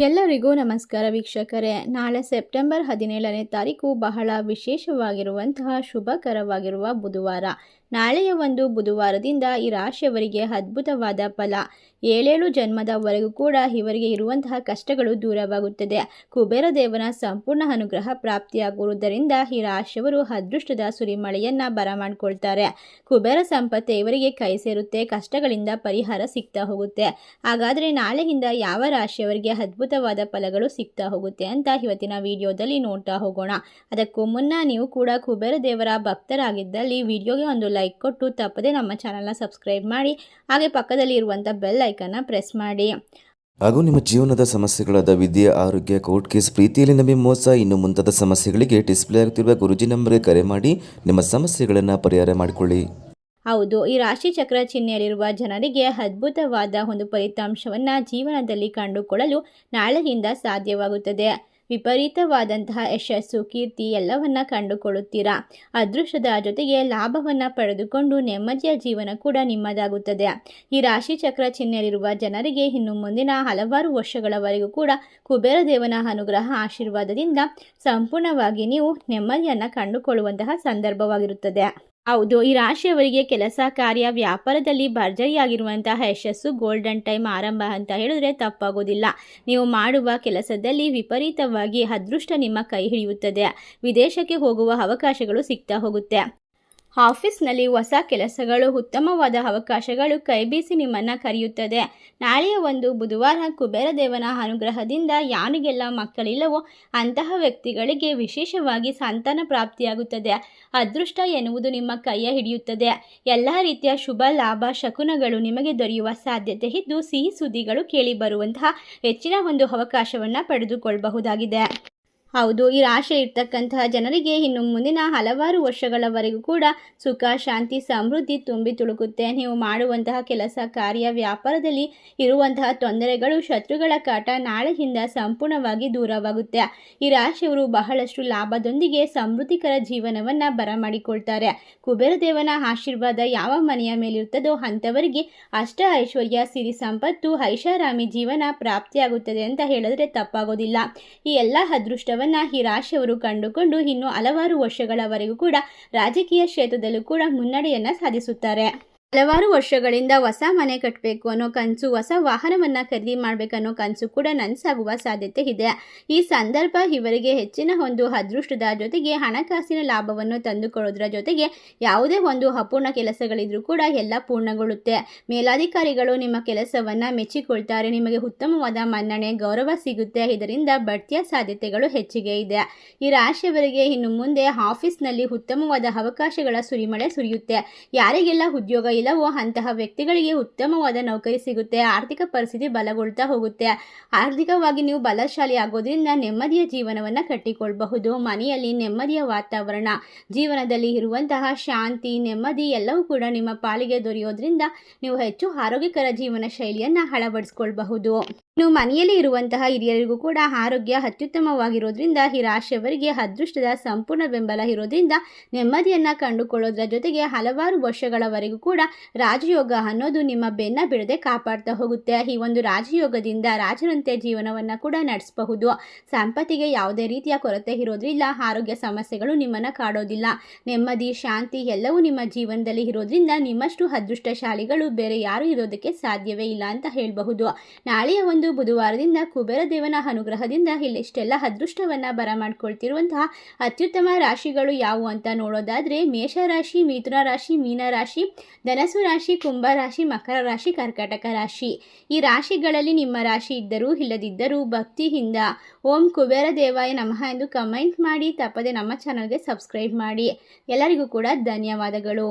ಎಲ್ಲರಿಗೂ ನಮಸ್ಕಾರ ವೀಕ್ಷಕರೇ. ನಾಳೆ ಸೆಪ್ಟೆಂಬರ್ ಹದಿನೇಳನೇ ತಾರೀಕು ಬಹಳ ವಿಶೇಷವಾಗಿರುವಂತಹ ಶುಭಕರವಾಗಿರುವ ಬುಧವಾರ. ನಾಳೆಯ ಒಂದು ಬುಧವಾರದಿಂದ ಈ ರಾಶಿಯವರಿಗೆ ಅದ್ಭುತವಾದ ಫಲ. ಏಳೇಳು ಜನ್ಮದವರೆಗೂ ಕೂಡ ಇವರಿಗೆ ಇರುವಂತಹ ಕಷ್ಟಗಳು ದೂರವಾಗುತ್ತದೆ. ಕುಬೇರ ದೇವನ ಸಂಪೂರ್ಣ ಅನುಗ್ರಹ ಪ್ರಾಪ್ತಿಯಾಗುವುದರಿಂದ ಈ ರಾಶಿಯವರು ಅದೃಷ್ಟದ ಸುರಿಮಳೆಯನ್ನ ಬರಮಾಡಿಕೊಳ್ತಾರೆ. ಕುಬೇರ ಸಂಪತ್ತು ಇವರಿಗೆ ಕೈ ಸೇರುತ್ತೆ, ಕಷ್ಟಗಳಿಂದ ಪರಿಹಾರ ಸಿಗ್ತಾ ಹೋಗುತ್ತೆ. ಹಾಗಾದರೆ ನಾಳೆಯಿಂದ ಯಾವ ರಾಶಿಯವರಿಗೆ ಅದ್ಭುತವಾದ ಫಲಗಳು ಸಿಗ್ತಾ ಹೋಗುತ್ತೆ ಅಂತ ಇವತ್ತಿನ ವಿಡಿಯೋದಲ್ಲಿ ನೋಡ್ತಾ ಹೋಗೋಣ. ಅದಕ್ಕೂ ಮುನ್ನ ನೀವು ಕೂಡ ಕುಬೇರ ದೇವರ ಭಕ್ತರಾಗಿದ್ದಲ್ಲಿ ವಿಡಿಯೋಗೆ ಒಂದು ಲೈಕ್ ಕೊಟ್ಟು ತಪ್ಪದೆ ನಮ್ಮ ಚಾನಲ್ನ ಸಬ್ಸ್ಕ್ರೈಬ್ ಮಾಡಿ ಹಾಗೆ ಪಕ್ಕದಲ್ಲಿ ಇರುವಂಥ ಬೆಲ್ ಐಕನ್ನ ಪ್ರೆಸ್ ಮಾಡಿ. ಹಾಗೂ ನಿಮ್ಮ ಜೀವನದ ಸಮಸ್ಯೆಗಳಾದ ವಿದ್ಯೆ ಆರೋಗ್ಯ ಕೋರ್ಟ್ ಕೇಸ್ ಪ್ರೀತಿಯಲ್ಲಿ ನಮಗೆ ಮೋಸ ಇನ್ನು ಮುಂತಾದ ಸಮಸ್ಯೆಗಳಿಗೆ ಡಿಸ್ಪ್ಲೇ ಆಗುತ್ತಿರುವ ಗುರುಜಿ ನಂಬರ್ಗೆ ಕರೆ ಮಾಡಿ ನಿಮ್ಮ ಸಮಸ್ಯೆಗಳನ್ನು ಪರಿಹಾರ ಮಾಡಿಕೊಳ್ಳಿ. ಹೌದು ಈ ರಾಶಿ ಚಕ್ರ ಚಿಹ್ನೆಯಲ್ಲಿರುವ ಜನರಿಗೆ ಅದ್ಭುತವಾದ ಒಂದು ಫಲಿತಾಂಶವನ್ನು ಜೀವನದಲ್ಲಿ ಕಂಡುಕೊಳ್ಳಲು ನಾಳೆಯಿಂದ ಸಾಧ್ಯವಾಗುತ್ತದೆ. ವಿಪರೀತವಾದಂತಹ ಯಶಸ್ಸು, ಕೀರ್ತಿ ಎಲ್ಲವನ್ನ ಕಂಡುಕೊಳ್ಳುತ್ತೀರಾ? ಅದೃಷ್ಟದ ಜೊತೆಗೆ ಲಾಭವನ್ನು ಪಡೆದುಕೊಂಡು ನೆಮ್ಮದಿಯ ಜೀವನ ಕೂಡ ನಿಮ್ಮದಾಗುತ್ತದೆ. ಈ ರಾಶಿ ಚಕ್ರ ಚಿಹ್ನೆಯಲ್ಲಿರುವ ಜನರಿಗೆ ಇನ್ನು ಮುಂದಿನ ಹಲವಾರು ವರ್ಷಗಳವರೆಗೂ ಕೂಡ ಕುಬೇರ ದೇವನ ಅನುಗ್ರಹ ಆಶೀರ್ವಾದದಿಂದ ಸಂಪೂರ್ಣವಾಗಿ ನೀವು ನೆಮ್ಮದಿಯನ್ನು ಕಂಡುಕೊಳ್ಳುವಂತಹ ಸಂದರ್ಭವಾಗಿರುತ್ತದೆ. ಹೌದು, ಈ ರಾಶಿಯವರಿಗೆ ಕೆಲಸ, ಕಾರ್ಯ, ವ್ಯಾಪಾರದಲ್ಲಿ ಭರ್ಜರಿಯಾಗಿರುವಂತಹ ಯಶಸ್ಸು ಗೋಲ್ಡನ್ ಟೈಮ್ ಆರಂಭ ಅಂತ ಹೇಳಿದ್ರೆ ತಪ್ಪಾಗೋದಿಲ್ಲ. ನೀವು ಮಾಡುವ ಕೆಲಸದಲ್ಲಿ ವಿಪರೀತವಾಗಿ ಅದೃಷ್ಟ ನಿಮ್ಮ ಕೈ ಹಿಡಿಯುತ್ತದೆ. ವಿದೇಶಕ್ಕೆ ಹೋಗುವ ಅವಕಾಶಗಳು ಸಿಗ್ತಾ ಹೋಗುತ್ತೆ. ಆಫೀಸ್ನಲ್ಲಿ ಹೊಸ ಕೆಲಸಗಳು, ಉತ್ತಮವಾದ ಅವಕಾಶಗಳು ಕೈಬೀಸಿ ನಿಮ್ಮನ್ನು ಕರೆಯುತ್ತದೆ. ನಾಳೆಯ ಒಂದು ಬುಧವಾರ ಕುಬೇರ ದೇವನ ಅನುಗ್ರಹದಿಂದ ಯಾರಿಗೆಲ್ಲ ಮಕ್ಕಳಿಲ್ಲವೋ ಅಂತಹ ವ್ಯಕ್ತಿಗಳಿಗೆ ವಿಶೇಷವಾಗಿ ಸಂತಾನ ಪ್ರಾಪ್ತಿಯಾಗುತ್ತದೆ. ಅದೃಷ್ಟ ಎನ್ನುವುದು ನಿಮ್ಮ ಕೈಯ ಹಿಡಿಯುತ್ತದೆ. ಎಲ್ಲ ರೀತಿಯ ಶುಭ, ಲಾಭ, ಶಕುನಗಳು ನಿಮಗೆ ದೊರೆಯುವ ಸಾಧ್ಯತೆ ಇದ್ದು ಸಿಹಿ ಸುದ್ದಿಗಳು ಕೇಳಿಬರುವಂತಹ ಹೆಚ್ಚಿನ ಒಂದು ಅವಕಾಶವನ್ನು ಪಡೆದುಕೊಳ್ಳಬಹುದಾಗಿದೆ ಹೌದು, ಈ ರಾಶಿ ಇರ್ತಕ್ಕಂತಹ ಜನರಿಗೆ ಇನ್ನು ಮುಂದಿನ ಹಲವಾರು ವರ್ಷಗಳವರೆಗೂ ಕೂಡ ಸುಖ, ಶಾಂತಿ, ಸಮೃದ್ಧಿ ತುಂಬಿ ತುಳುಕುತ್ತೆ. ನೀವು ಮಾಡುವಂತಹ ಕೆಲಸ, ಕಾರ್ಯ, ವ್ಯಾಪಾರದಲ್ಲಿ ಇರುವಂತಹ ತೊಂದರೆಗಳು, ಶತ್ರುಗಳ ಕಾಟ ನಾಳೆಯಿಂದ ಸಂಪೂರ್ಣವಾಗಿ ದೂರವಾಗುತ್ತೆ. ಈ ರಾಶಿಯವರು ಬಹಳಷ್ಟು ಲಾಭದೊಂದಿಗೆ ಸಮೃದ್ಧಿಕರ ಜೀವನವನ್ನು ಬರಮಾಡಿಕೊಳ್ತಾರೆ. ಕುಬೇರ ದೇವನ ಆಶೀರ್ವಾದ ಯಾವ ಮನೆಯ ಮೇಲಿರುತ್ತದೋ ಅಂಥವರಿಗೆ ಅಷ್ಟ ಐಶ್ವರ್ಯ, ಸಿರಿ ಸಂಪತ್ತು, ಐಷಾರಾಮಿ ಜೀವನ ಪ್ರಾಪ್ತಿಯಾಗುತ್ತದೆ ಅಂತ ಹೇಳಿದ್ರೆ ತಪ್ಪಾಗೋದಿಲ್ಲ. ಈ ಎಲ್ಲ ಅದೃಷ್ಟ ಈ ರಾಶಿಯವರು ಕಂಡುಕೊಂಡು ಇನ್ನು ಹಲವಾರು ವರ್ಷಗಳವರೆಗೂ ಕೂಡ ರಾಜಕೀಯ ಕ್ಷೇತ್ರದಲ್ಲೂ ಕೂಡ ಮುನ್ನಡೆಯನ್ನ ಸಾಧಿಸುತ್ತಾರೆ. ಹಲವಾರು ವರ್ಷಗಳಿಂದ ಹೊಸ ಮನೆ ಕಟ್ಟಬೇಕು ಅನ್ನೋ ಕನಸು, ಹೊಸ ವಾಹನವನ್ನು ಖರೀದಿ ಮಾಡಬೇಕನ್ನೋ ಕನಸು ಕೂಡ ನನಸಾಗುವ ಸಾಧ್ಯತೆ ಇದೆ. ಈ ಸಂದರ್ಭ ಇವರಿಗೆ ಹೆಚ್ಚಿನ ಒಂದು ಅದೃಷ್ಟದ ಜೊತೆಗೆ ಹಣಕಾಸಿನ ಲಾಭವನ್ನು ತಂದುಕೊಡೋದ್ರ ಜೊತೆಗೆ ಯಾವುದೇ ಒಂದು ಅಪೂರ್ಣ ಕೆಲಸಗಳಿದ್ರೂ ಕೂಡ ಎಲ್ಲ ಪೂರ್ಣಗೊಳ್ಳುತ್ತೆ. ಮೇಲಾಧಿಕಾರಿಗಳು ನಿಮ್ಮ ಕೆಲಸವನ್ನ ಮೆಚ್ಚಿಕೊಳ್ತಾರೆ, ನಿಮಗೆ ಉತ್ತಮವಾದ ಮನ್ನಣೆ, ಗೌರವ ಸಿಗುತ್ತೆ, ಇದರಿಂದ ಬಡ್ತಿಯ ಸಾಧ್ಯತೆಗಳು ಹೆಚ್ಚಿಗೆ ಇದೆ. ಈ ರಾಶಿಯವರಿಗೆ ಇನ್ನು ಮುಂದೆ ಆಫೀಸ್ನಲ್ಲಿ ಉತ್ತಮವಾದ ಅವಕಾಶಗಳ ಸುರಿಮಳೆ ಸುರಿಯುತ್ತೆ. ಯಾರಿಗೆಲ್ಲ ಉದ್ಯೋಗ ಇಲ್ಲವೋ ಅಂತಹ ವ್ಯಕ್ತಿಗಳಿಗೆ ಉತ್ತಮವಾದ ನೌಕರಿ ಸಿಗುತ್ತೆ, ಆರ್ಥಿಕ ಪರಿಸ್ಥಿತಿ ಬಲಗೊಳ್ತಾ ಹೋಗುತ್ತೆ. ಆರ್ಥಿಕವಾಗಿ ನೀವು ಬಲಶಾಲಿ ಆಗೋದ್ರಿಂದ ನೆಮ್ಮದಿಯ ಜೀವನವನ್ನು ಕಟ್ಟಿಕೊಳ್ಳಬಹುದು ಮನೆಯಲ್ಲಿ ನೆಮ್ಮದಿಯ ವಾತಾವರಣ, ಜೀವನದಲ್ಲಿ ಇರುವಂತಹ ಶಾಂತಿ, ನೆಮ್ಮದಿ ಎಲ್ಲವೂ ಕೂಡ ನಿಮ್ಮ ಪಾಲಿಗೆ ದೊರೆಯೋದ್ರಿಂದ ನೀವು ಹೆಚ್ಚು ಆರೋಗ್ಯಕರ ಜೀವನ ಶೈಲಿಯನ್ನು ಅಳವಡಿಸ್ಕೊಳ್ಬಹುದು. ಇನ್ನು ಮನೆಯಲ್ಲಿ ಇರುವಂತಹ ಹಿರಿಯರಿಗೂ ಕೂಡ ಆರೋಗ್ಯ ಅತ್ಯುತ್ತಮವಾಗಿರೋದ್ರಿಂದ ಈ ರಾಶಿಯವರಿಗೆ ಅದೃಷ್ಟದ ಸಂಪೂರ್ಣ ಬೆಂಬಲ ಇರೋದ್ರಿಂದ ನೆಮ್ಮದಿಯನ್ನು ಕಂಡುಕೊಳ್ಳೋದ್ರ ಜೊತೆಗೆ ಹಲವಾರು ವರ್ಷಗಳವರೆಗೂ ಕೂಡ ರಾಜಯೋಗ ಅನ್ನೋದು ನಿಮ್ಮ ಬೆನ್ನ ಬಿಡದೆ ಕಾಪಾಡ್ತಾ ಹೋಗುತ್ತೆ. ಈ ಒಂದು ರಾಜಯೋಗದಿಂದ ರಾಜರಂತೆ ಜೀವನವನ್ನ ಕೂಡ ನಡೆಸಬಹುದು. ಸಂಪತ್ತಿಗೆ ಯಾವುದೇ ರೀತಿಯ ಕೊರತೆ ಇರೋದ್ರಿಲ್ಲ ಆರೋಗ್ಯ ಸಮಸ್ಯೆಗಳು ನಿಮ್ಮನ್ನ ಕಾಡೋದಿಲ್ಲ. ನೆಮ್ಮದಿ, ಶಾಂತಿ ಎಲ್ಲವೂ ನಿಮ್ಮ ಜೀವನದಲ್ಲಿ ಇರೋದ್ರಿಂದ ನಿಮ್ಮಷ್ಟು ಅದೃಷ್ಟಶಾಲಿಗಳು ಬೇರೆ ಯಾರು ಇರೋದಕ್ಕೆ ಸಾಧ್ಯವೇ ಇಲ್ಲ ಅಂತ ಹೇಳಬಹುದು. ನಾಳೆಯ ಒಂದು ಬುಧವಾರದಿಂದ ಕುಬೇರ ದೇವನ ಅನುಗ್ರಹದಿಂದ ಇಲ್ಲಿಷ್ಟೆಲ್ಲ ಅದೃಷ್ಟವನ್ನ ಬರಮಾಡ್ಕೊಳ್ತಿರುವಂತಹ ಅತ್ಯುತ್ತಮ ರಾಶಿಗಳು ಯಾವುವು ಅಂತ ನೋಡೋದಾದ್ರೆ ಮೇಷರಾಶಿ ಮಿಥುನ ರಾಶಿ, ಮೀನ ರಾಶಿ ಧನಸು ರಾಶಿ, ಕುಂಭ ರಾಶಿ, ಮಕರ ರಾಶಿ, ಕರ್ಕಾಟಕ ರಾಶಿ. ಈ ರಾಶಿಗಳಲ್ಲಿ ನಿಮ್ಮ ರಾಶಿ ಇದ್ದರೂ ಇಲ್ಲದಿದ್ದರೂ ಭಕ್ತಿಯಿಂದ ಓಂ ಕುಬೇರ ದೇವಾಯ ನಮಃ ಎಂದು ಕಮೆಂಟ್ ಮಾಡಿ, ತಪ್ಪದೆ ನಮ್ಮ ಚಾನಲ್ಗೆ ಸಬ್ಸ್ಕ್ರೈಬ್ ಮಾಡಿ. ಎಲ್ಲರಿಗೂ ಕೂಡ ಧನ್ಯವಾದಗಳು.